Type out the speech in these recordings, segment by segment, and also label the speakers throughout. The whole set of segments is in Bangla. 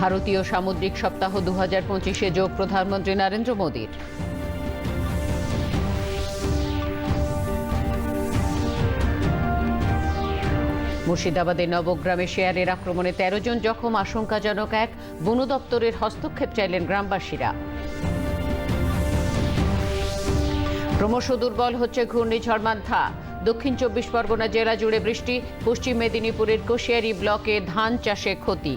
Speaker 1: ভারতীয় সামুদ্রিক সপ্তাহ দু হাজার পঁচিশে যোগ প্রধানমন্ত্রী নরেন্দ্র মোদীর। মুর্শিদাবাদের নবগ্রামে শেয়ারের আক্রমণে তেরো জন জখম, আশঙ্কাজনক এক। বন দপ্তরের হস্তক্ষেপ চাইলেন গ্রামবাসীরা। ক্রমশ দুর্বল হচ্ছে ঘূর্ণিঝড় মান্থা। দক্ষিণ চব্বিশ পরগনা জেলা জুড়ে বৃষ্টি, পশ্চিম মেদিনীপুরের কোশিয়ারি ব্লকে ধান চাষে ক্ষতি।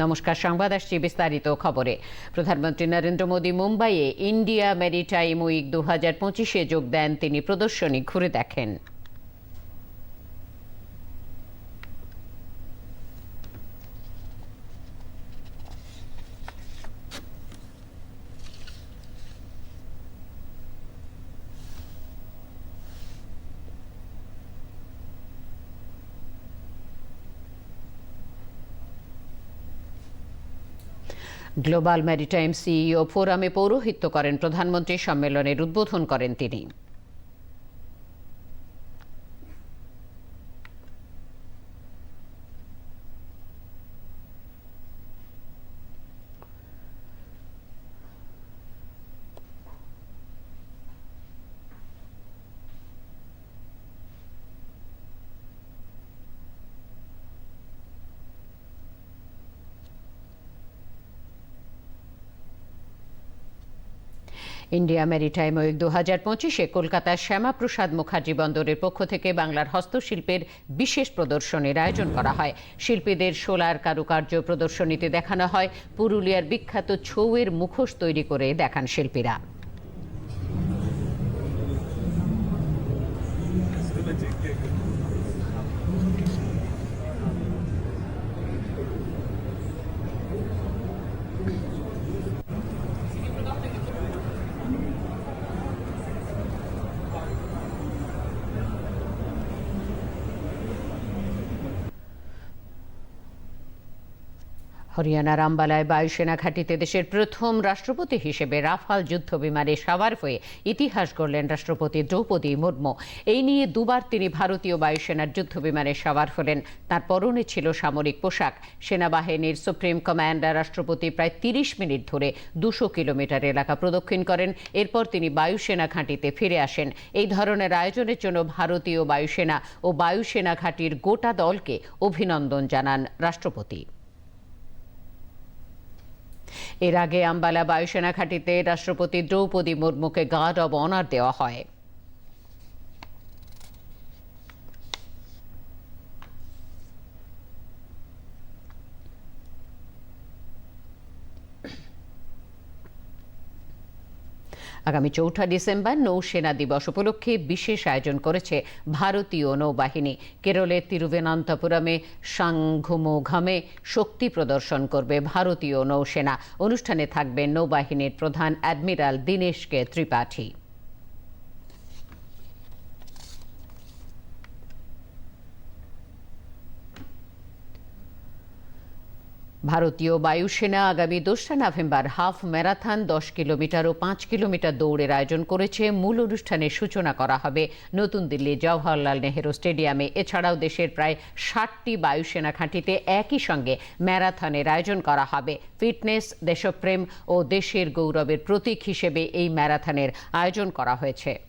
Speaker 1: নমস্কার, সংবাদ আসছি বিস্তারিত খবরে। প্রধানমন্ত্রী নরেন্দ্র মোদী মুম্বাইয়ে ইন্ডিয়া মেরিটাইম উইক দু হাজার পঁচিশে যোগ দেন। তিনি প্রদর্শনী ঘুরে দেখেন। গ্লোবাল ম্যারিটাইম সিইও ফোরামে পৌরোহিত্য করেন প্রধানমন্ত্রী সম্মেলনের উদ্বোধন করেন তিনি। ইন্ডিয়া মেরিটাইম উইক দু হাজার পঁচিশে কলকাতার শ্যামাপ্রসাদ মুখার্জি বন্দরের পক্ষ থেকে বাংলার হস্তশিল্পের বিশেষ প্রদর্শনীর আয়োজন করা হয়। শিল্পীদের সোলার কারুকার্য প্রদর্শনীতে দেখানো হয়। পুরুলিয়ার বিখ্যাত ছৌয়ের মুখোশ তৈরি করে দেখান শিল্পীরা। হরিয়ানার আম্বালায় বায়ুসেনা ঘাঁটিতে দেশের প্রথম রাষ্ট্রপতি হিসেবে রাফাল যুদ্ধ বিমানে সাবার হয়ে ইতিহাস গড়লেন রাষ্ট্রপতি দ্রৌপদী মুর্মু। এই নিয়ে দুবার তিনি ভারতীয় বায়ুসেনার যুদ্ধ বিমানে সাবার হলেন। তার পরনে ছিল সামরিক পোশাক। সেনাবাহিনীর সুপ্রিম কমান্ডার রাষ্ট্রপতি প্রায় তিরিশ মিনিট ধরে দুশো কিলোমিটার এলাকা প্রদক্ষিণ করেন। এরপর তিনি বায়ুসেনা ঘাঁটিতে ফিরে আসেন। এই ধরনের আয়োজনের জন্য ভারতীয় বায়ুসেনা ও বায়ুসেনা ঘাঁটির গোটা দলকে অভিনন্দন জানান রাষ্ট্রপতি। এর আগে আম্বালা বায়ুসেনা ঘাঁটিতে রাষ্ট্রপতি দ্রৌপদী মুর্মুকে গার্ড অব অনার দেওয়া হয়। আগামী চৌঠা ডিসেম্বর নৌসেনা দিবস উপলক্ষে বিশেষ আয়োজন করেছে ভারতীয় নৌবাহিনী। কেরলের তিরুবেনন্তপুরমে সাংঘুমোঘামে শক্তি প্রদর্শন করবে ভারতীয় নৌসেনা। অনুষ্ঠানে থাকবেন নৌবাহিনীর প্রধান অ্যাডমিরাল দীনেশ কে ত্রিপাঠী। ভারতীয় বায়ুসেনা আগামী দোসরা নভেম্বর হাফ ম্যারাথন, দশ কিলোমিটার ও পাঁচ কিলোমিটার দৌড়ের আয়োজন করেছে। মূল অনুষ্ঠানের সূচনা করা হবে নতুন দিল্লি জওহরলাল নেহেরু স্টেডিয়ামে। এছাড়াও দেশের প্রায় ষাটটি বায়ুসেনা ঘাঁটিতে একই সঙ্গে ম্যারাথনের আয়োজন করা হবে। ফিটনেস, দেশপ্রেম ও দেশের গৌরবের প্রতীক হিসেবে এই ম্যারাথনের আয়োজন করা হয়েছে।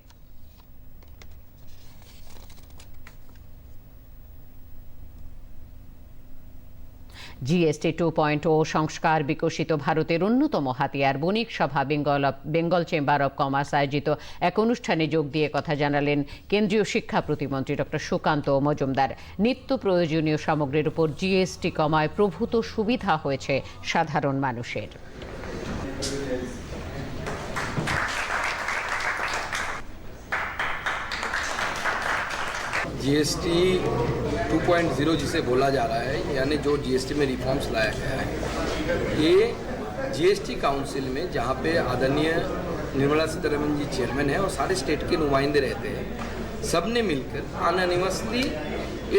Speaker 1: জিএসটি টু পয়েন্ট ও সংস্কার বিকশিত ভারতের অন্যতম হাতিয়ার। বণিক সভা Bengal Bengal chamber of commerce আয়োজিত এক অনুষ্ঠানে যোগ দিয়ে কথা জানালেন কেন্দ্রীয় শিক্ষা প্রতিমন্ত্রী ডক্টর সুকান্ত মজুমদার। নিত্য প্রয়োজনীয় সামগ্রীর উপর জিএসটি কমায় প্রভূত সুবিধা হয়েছে সাধারণ মানুষের।
Speaker 2: জিএসটি 2.0 जिसे बोला जा रहा है, यानी जो जीएसटी में रिफॉर्म्स लाया गया है, ये जीएसटी काउंसिल में जहाँ पे आदरणीय निर्मला सीतारमन जी चेयरमैन है और सारे स्टेट के नुमाइंदे रहते हैं सबने मिलकर अनोनिमसली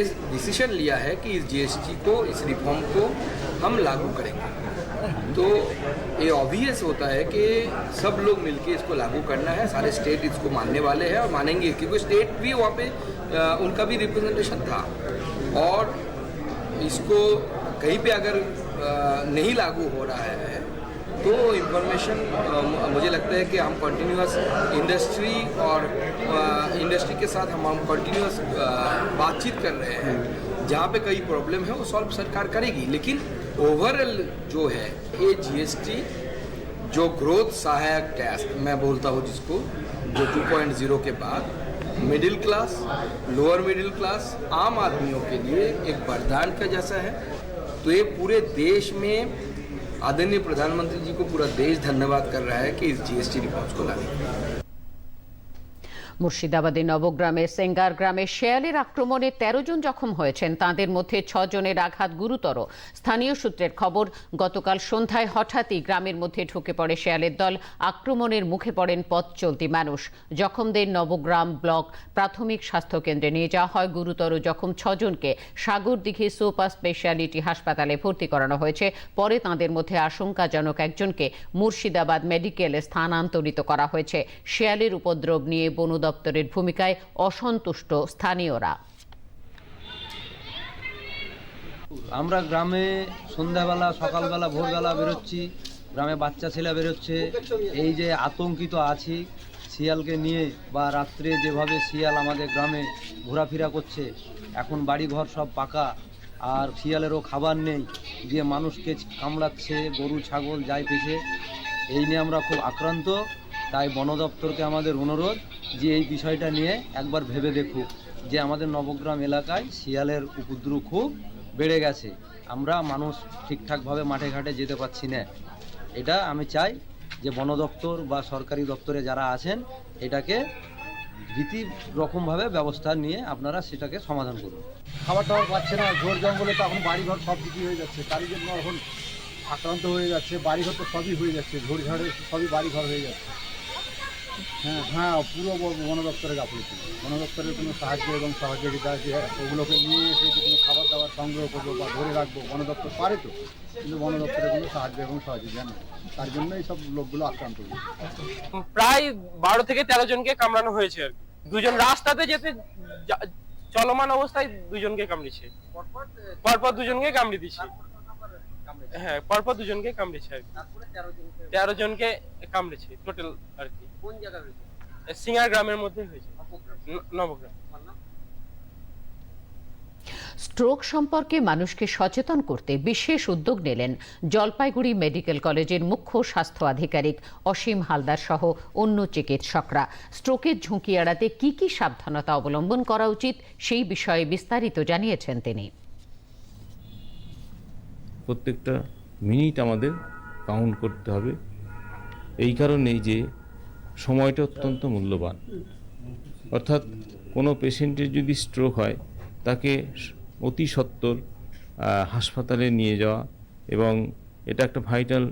Speaker 2: इस डिसीज़न लिया है कि इस जीएसटी को, इस रिफॉर्म को हम लागू करेंगे। तो ये ऑब्वियस होता है कि सब लोग मिलके इसको लागू करना है, सारे स्टेट इसको मानने वाले हैं और मानेंगे, क्योंकि स्टेट भी वहाँ पे उनका भी रिप्रेजेंटेशन था। और इसको कहीं पे अगर नहीं लागू हो रहा है तो इंफॉर्मेशन मुझे लगता है कि हम कंटिन्यूस इंडस्ट्री और इंडस्ट्री के साथ हम हम कंटिन्यूस बातचीत कर रहे हैं। जहाँ पे कई प्रॉब्लम है, वो सॉल्व सरकार करेगी। लेकिन ओवरऑल जो है, ये जीएसटी जो ग्रोथ सहायक टैक्स मैं बोलता हूँ जिसको, जो 2.0 के बाद middle class, lower middle class, आम आदमियों के लिए एक वरदान का जैसा है तो ये पूरे देश में आदरणीय प्रधानमंत्री जी को पूरा देश धन्यवाद कर रहा है कि इस जीएसटी रिपोर्ट को लाने।
Speaker 1: মুর্শিদাবাদের নবগ্রামের সেঙ্গার গ্রামে শেয়ালের আক্রমণে তেরো জন জখম হয়েছেন। তাঁদের মধ্যে ছজনের আঘাত গুরুতর। স্থানীয় সূত্রের খবর, গতকাল সন্ধ্যায় হঠাৎই গ্রামের মধ্যে ঢুকে পড়ে শেয়ালের দল। আক্রমণের মুখে পড়েন পথ চলতি মানুষ। জখমদের নবগ্রাম ব্লক প্রাথমিক স্বাস্থ্য কেন্দ্রে নিয়ে যাওয়া হয়। গুরুতর জখম ছজনকে সাগরদিঘি সুপার স্পেশালিটি হাসপাতালে ভর্তি করানো হয়েছে। পরে তাঁদের মধ্যে আশঙ্কাজনক একজনকে মুর্শিদাবাদ মেডিকেলে স্থানান্তরিত করা হয়েছে। শেয়ালের উপদ্রব নিয়ে বন দপ্তরের ভূমিকায় অসন্তুষ্ট স্থানীয়রা।
Speaker 3: আমরা গ্রামে সন্ধ্যাবেলা, সকালবেলা, ভোরবেলা বেরোচ্ছি। গ্রামে বাচ্চা ছেলে বেরোচ্ছে। এই যে আতঙ্কিত আছি, শিয়ালকে নিয়ে বা রাত্রে যেভাবে শিয়াল আমাদের গ্রামে ঘোরাফেরা করছে, এখন বাড়িঘর সব পাকা, আর শিয়ালেরও খাবার নেই দিয়ে মানুষকে কামড়াচ্ছে, গরু, ছাগল যায় পেশে, এই নিয়ে আমরা খুব আক্রান্ত। তাই বন দপ্তরকে আমাদের অনুরোধ যে এই বিষয়টা নিয়ে একবার ভেবে দেখুক যে আমাদের নবগ্রাম এলাকায় শিয়ালের উপদ্রব খুব বেড়ে গেছে। আমরা মানুষ ঠিকঠাকভাবে মাঠে ঘাটে যেতে পারছি না। এটা আমি চাই যে বন দপ্তর বা সরকারি দপ্তরে যারা আছেন, এটাকে ভীতি রকমভাবে ব্যবস্থা নিয়ে আপনারা সেটাকে সমাধান করুন।
Speaker 4: খাবার টাবার পাচ্ছে না ঝোর জঙ্গলে তো এখন বাড়িঘর সব বিক্রি হয়ে যাচ্ছে। তারই জন্য এখন আক্রান্ত হয়ে যাচ্ছে, বাড়িঘর তো সবই হয়ে যাচ্ছে ঝাড়ে সবই বাড়িঘর হয়ে যাচ্ছে। হ্যাঁ হ্যাঁ পুরো বন দপ্তরে গাফিলতি। বন দপ্তরের কোনো সাহায্য এবং সহযোগিতা যে ওগুলোকে নিয়ে এসে যে কোনো খাবার দাবার সংগ্রহ করব বা ধরে রাখব বন দপ্তর পারে তো, কিন্তু বন দপ্তরের কোনো সাহায্য এবং সহযোগিতা নেই। তার জন্য এই সব লোকগুলো আক্রান্ত হয়েছে।
Speaker 5: প্রায় বারো থেকে তেরো জনকে কামড়ানো হয়েছে আর দুজন রাস্তাতে যেতে চলমান অবস্থায় দুজনকে কামড়েছে। পরপর দুজনকে কামড়ে দিচ্ছে হ্যাঁ পরপর দুজনকে কামড়েছে আর কি। তেরো জনকে কামড়েছে টোটাল আর কি। কোন জায়গা হয়েছে? সিঙ্গার গ্রামের মধ্যে হয়েছে। নবগ্রাম।
Speaker 1: স্ট্রোক সম্পর্কে মানুষকে সচেতন করতে বিশেষ উদ্যোগ নিলেন জলপাইগুড়ি মেডিকেল কলেজের মুখ্য স্বাস্থ্য আধিকারিক অসীম হালদার সহ অন্য চিকিৎসকরা। স্ট্রোকের ঝুঁকি এড়াতে কি কি সাবধানতা অবলম্বন করা উচিত সেই বিষয়ে বিস্তারিত জানিয়েছেন তিনি।
Speaker 6: প্রত্যেকটা মিনিট আমাদের কাউন্ট করতে হবে। এই কারণেই যে সময়টা অত্যন্ত মূল্যবান। অর্থাৎ কোনো পেশেন্টের যদি স্ট্রোক হয়, তাকে অতি সত্বর হাসপাতালে নিয়ে যাওয়া এবং এটা একটা ভাইটাল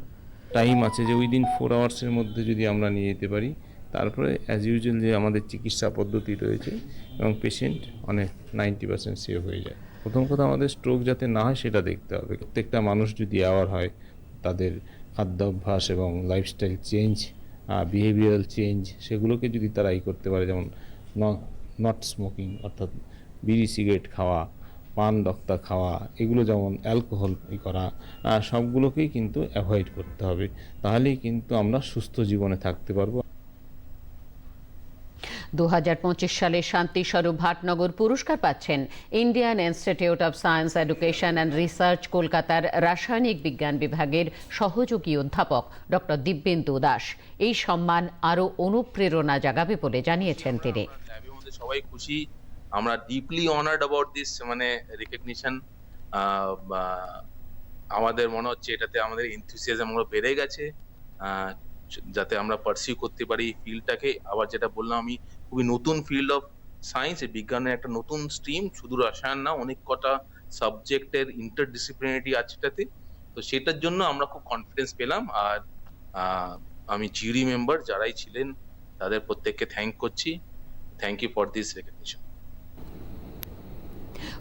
Speaker 6: টাইম আছে যে উইদিন ফোর আওয়ার্সের মধ্যে যদি আমরা নিয়ে যেতে পারি, তারপরে অ্যাজ ইউজুয়াল যে আমাদের চিকিৎসা পদ্ধতি রয়েছে এবং পেশেন্ট অনেক নাইনটি পার্সেন্ট সেভ হয়ে যায়। প্রথম কথা আমাদের স্ট্রোক যাতে না হয়, সেটা দেখতে হবে। প্রত্যেকটা মানুষ যদি অ্যাওয়ার হয়, তাদের খাদ্যাভ্যাস এবং লাইফস্টাইল চেঞ্জ বিহেভিয়ারাল চেঞ্জ সেগুলোকে যদি তারা ই করতে পারে, যেমন নট স্মোকিং অর্থাৎ বিড়ি সিগারেট খাওয়া, পান রক্তা খাওয়া, এগুলো যেমন অ্যালকোহল করা সবগুলোকেই কিন্তু অ্যাভয়েড করতে হবে। তাহলেই কিন্তু আমরা সুস্থ জীবনে থাকতে পারব।
Speaker 1: দু হাজার পঁচিশ সালে শান্তি স্বরূপ ভাটনগর পুরস্কার পাচ্ছেন। Indian institute of science education and research কলকাতার রাসায়নিক বিজ্ঞান বিভাগের সহযোগী অধ্যাপক ডক্টর দিব্যেন্দু দাস। এই সম্মান আরও অনুপ্রেরণা জাগাবে বলে জানিয়েছেন তিনি।
Speaker 7: সবাই খুশি। আমরা ডিপলি অনার্ড অ্যাবাউট দিস মানে রেকগনিশন আমাদের মনে হচ্ছে এটাতে আমাদের এনথুসিয়াজমগুলো বেড়ে গেছে। যাতে আমরা পারসিউ করতে পারি ফিল্ডটাকে আবার যেটা বললাম আমি খুবই নতুন ফিল্ড অফ সায়েন্স বিজ্ঞানের একটা নতুন স্ট্রিম শুধু রসায়ন না, অনেক কটা সাবজেক্টের ইন্টারডিসিপ্লিনারিটি আছে এটাতে। তো সেটার জন্য আমরা খুব কনফিডেন্স পেলাম আর আমি জিউরি মেম্বার যারাই ছিলেন, তাদের প্রত্যেককে থ্যাংক করছি। Thank you for this recognition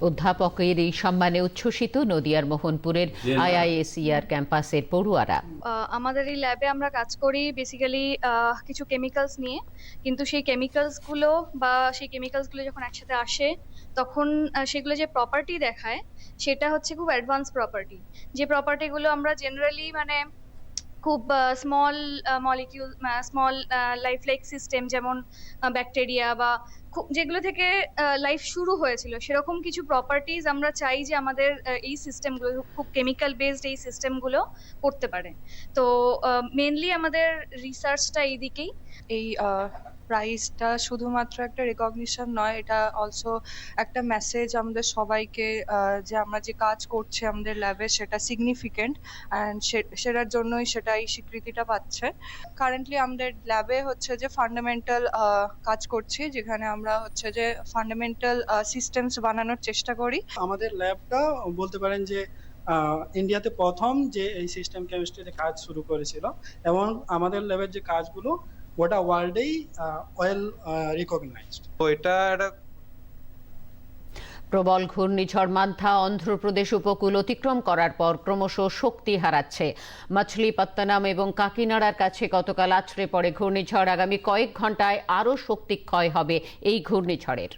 Speaker 1: অধ্যাপকের এই সম্মানে উচ্ছ্বসিত নদিয়ার মোহনপুরের আইআইএসইআর ক্যাম্পাসের পড়ুয়ারা।
Speaker 8: আহ, আমাদের এই ল্যাবে আমরা কাজ করি বেসিক্যালি কিছু কেমিক্যালস নিয়ে। কিন্তু সেই কেমিক্যালসগুলো বা সেই কেমিক্যালসগুলো যখন একসাথে আসে তখন সেগুলো যে প্রপার্টি দেখায় সেটা হচ্ছে খুব অ্যাডভান্স প্রপার্টি যে প্রপার্টিগুলো আমরা জেনারেলি মানে খুব small molecule small life like system যেমন ব্যাকটেরিয়া বা খুব যেগুলো থেকে লাইফ শুরু হয়েছিল, সেরকম কিছু প্রপার্টিজ আমরা চাই যে আমাদের এই সিস্টেমগুলো খুব কেমিক্যাল বেসড এই সিস্টেমগুলো করতে পারে। তো মেনলি আমাদের রিসার্চটা এই দিকেই
Speaker 9: এই প্রাইজটা শুধুমাত্র একটা রেকগনিশন নয়, এটা অলসো একটা মেসেজ আমাদের সবাইকে যে আমরা যে কাজ করছি আমাদের ল্যাবে সেটা সিগনিফিকেন্ট অ্যান্ড সেটার জন্যই সেটা এই স্বীকৃতিটা পাচ্ছে। কারেন্টলি আমাদের ল্যাবে হচ্ছে যে ফান্ডামেন্টাল কাজ করছি, যেখানে আমরা হচ্ছে যে ফান্ডামেন্টাল সিস্টেমস বানানোর চেষ্টা করি।
Speaker 10: আমাদের ল্যাবটা বলতে পারেন যে ইন্ডিয়াতে প্রথম যে এই সিস্টেম কেমিস্ট্রিতে কাজ শুরু করেছিল, এবং আমাদের ল্যাবের যে কাজগুলো গোটা ওয়ার্ল্ডেই ওয়েল রিকগনাইজড
Speaker 3: তো এটা একটা
Speaker 1: প্রবল ঘূর্ণিঝড় মান্থা অন্ধ্রপ্রদেশ উপকূল অতিক্রম করার পর ক্রমশ শক্তি হারাচ্ছে। মাছলিপত্তনম এবং কাকিনাড়ার কাছে গতকাল আছড়ে পড়ে ঘূর্ণিঝড়। আগামী কয়েক ঘন্টায় আরও শক্তি ক্ষয় হবে এই ঘূর্ণিঝড়ের।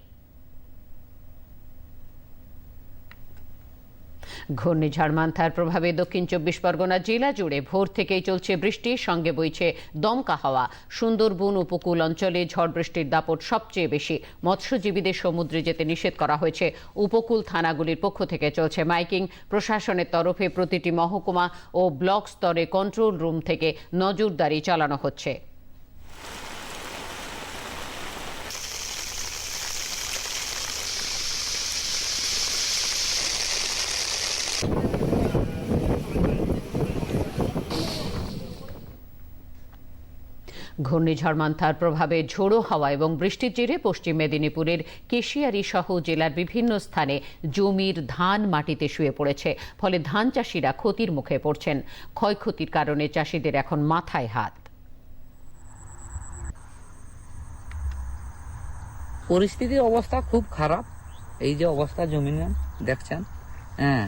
Speaker 1: ঘূর্ণিঝড় মান্থার প্রভাবে দক্ষিণ চব্বিশ পরগনা জেলা জুড়ে ভোর থেকেই চলছে বৃষ্টির সঙ্গে বইছে দমকা হাওয়া। সুন্দরবন উপকূল অঞ্চলে ঝড় বৃষ্টির দাপট সবচেয়ে বেশি। মৎস্যজীবীদের সমুদ্রে যেতে নিষেধ করা হয়েছে। উপকূল থানাগুলির পক্ষ থেকে চলছে মাইকিং। প্রশাসনের তরফে প্রতিটি মহকুমা ও ব্লক স্তরে কন্ট্রোল রুম থেকে নজরদারি চালানো হচ্ছে। ঘূর্ণিঝড় মান্থার প্রভাবে ঝোড়ো হাওয়া এবং বৃষ্টির জেরে পশ্চিম মেদিনীপুরের কেশিয়ারি সহ জেলার বিভিন্ন স্থানে জমির ধান মাটিতে শুয়ে পড়েছে, ফলে ধান চাষিরা ক্ষতির মুখে পড়ছেন। ক্ষয়ক্ষতির কারণে চাষিদের এখন মাথায় হাত।
Speaker 11: পরিস্থিতির অবস্থা খুব খারাপ। এই যে অবস্থা জমিনের দেখছেন? হ্যাঁ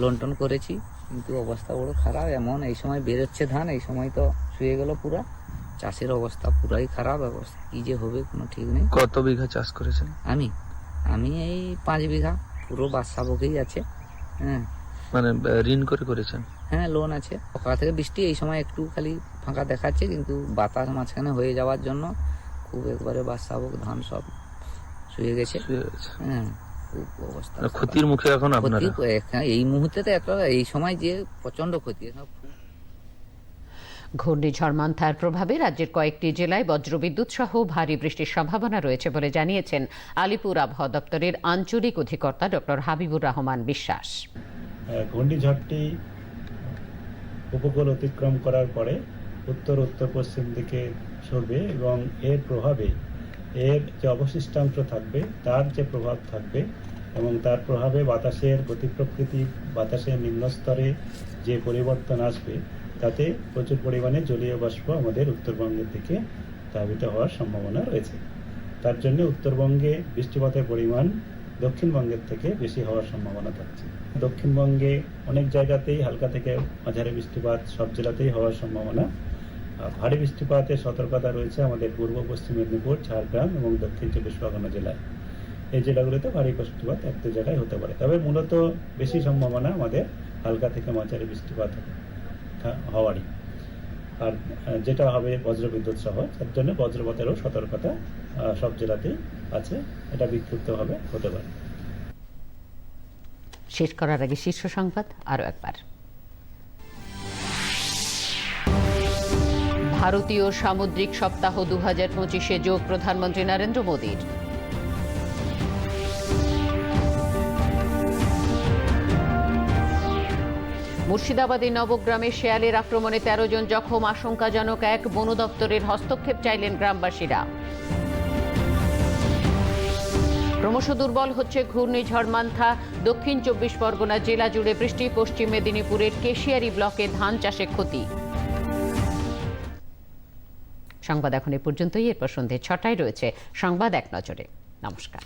Speaker 11: লোন টোন করেছি, কিন্তু অবস্থা বড় খারাপ। এমন, এই সময় বেরোচ্ছে ধান, এই সময় তো শুয়ে গেল পুরা। চাষের অবস্থা পুরাই খারাপ অবস্থা। কি যে হবে কোনো ঠিক নেই।
Speaker 3: কত বিঘা চাষ করেছেন?
Speaker 11: আমি? আমি এই পাঁচ বিঘা পুরো বাদশা বকেই আছে হ্যাঁ।
Speaker 3: মানে ঋণ করে করেছেন?
Speaker 11: হ্যাঁ লোন আছে। সকাল থেকে বৃষ্টি এই সময় একটু খালি ফাঁকা দেখাচ্ছে কিন্তু বাতাস মাঝখানে হয়ে যাওয়ার জন্য খুব একবারে বাদশাবক ধান সব শুয়ে গেছে। হ্যাঁ অবস্থা
Speaker 3: মানে ক্ষতির মুখে এখন আপনারা?
Speaker 11: এই মুহূর্তে তো এত এই সময় যে প্রচণ্ড ক্ষতি
Speaker 1: ঘূর্ণিঝড় মান্থার প্রভাবে রাজ্যের কয়েকটি জেলায় বজ্রবিদ্যুৎ সহ ভারী বৃষ্টির সম্ভাবনা রয়েছে বলে জানিয়েছেন আলিপুর আবহাওয়া দপ্তরের আঞ্চলিক অধিকর্তা ডক্টর হাবিবুর রহমান বিশ্বাস।
Speaker 12: ঘূর্ণিঝড়টি উপকূল অতিক্রম করার পরে উত্তর উত্তর, পশ্চিম দিকে সরবে এবং এর প্রভাবে এর যে অবশিষ্টাংশ থাকবে, তার যে প্রভাব থাকবে এবং তার প্রভাবে বাতাসের গতি প্রকৃতি বাতাসের নিম্নস্তরে যে পরিবর্তন আসবে তাতে প্রচুর পরিমাণে জলীয় বাষ্প আমাদের উত্তরবঙ্গের দিকে ধাবিত হওয়ার সম্ভাবনা রয়েছে। তার জন্য উত্তরবঙ্গে বৃষ্টিপাতের পরিমাণ দক্ষিণবঙ্গের থেকে বেশি হওয়ার সম্ভাবনা থাকছে। দক্ষিণবঙ্গে অনেক জায়গাতেই হালকা থেকে মাঝারি বৃষ্টিপাত, সব জেলাতেই হওয়ার সম্ভাবনা। ভারী বৃষ্টিপাতের সতর্কতা রয়েছে আমাদের পূর্ব, পশ্চিম মেদিনীপুর, ঝাড়গ্রাম এবং দক্ষিণ চব্বিশ পরগনা জেলায়। এই জেলাগুলোতে ভারী বৃষ্টিপাত এক জায়গায় হতে পারে। তবে মূলত বেশি সম্ভাবনা আমাদের হালকা থেকে মাঝারি বৃষ্টিপাত থা- হওয়ারই। আর যেটা হবে বজ্রবিদ্যুৎ সহ, তার জন্য বজ্রপাতেরও সতর্কতা সব জেলাতেই আছে। এটা বিক্ষিপ্তভাবে হতে পারে।
Speaker 1: শেষ করার আগে শীর্ষ সংবাদ আরও একবার। ভারতীয় সামুদ্রিক সপ্তাহ দু হাজার পঁচিশে যোগ প্রধানমন্ত্রী নরেন্দ্র মোদীর। মুর্শিদাবাদে নবগ্রামে শেয়ালের আক্রমণে তেরো জন জখম, আশঙ্কাজনক এক বন দপ্তরের হস্তক্ষেপ চাইলেন গ্রামবাসীরা। ক্রমশ দুর্বল হচ্ছে ঘূর্ণিঝড় মান্থা দক্ষিণ চব্বিশ পরগনা জেলা জুড়ে বৃষ্টি, পশ্চিম মেদিনীপুরের কেশিয়ারি ব্লকে ধান চাষে ক্ষতি। সংবাদ এখন এ পর্যন্তই, এরপর সন্ধে ছটায় রয়েছে সংবাদ এক নজরে। নমস্কার।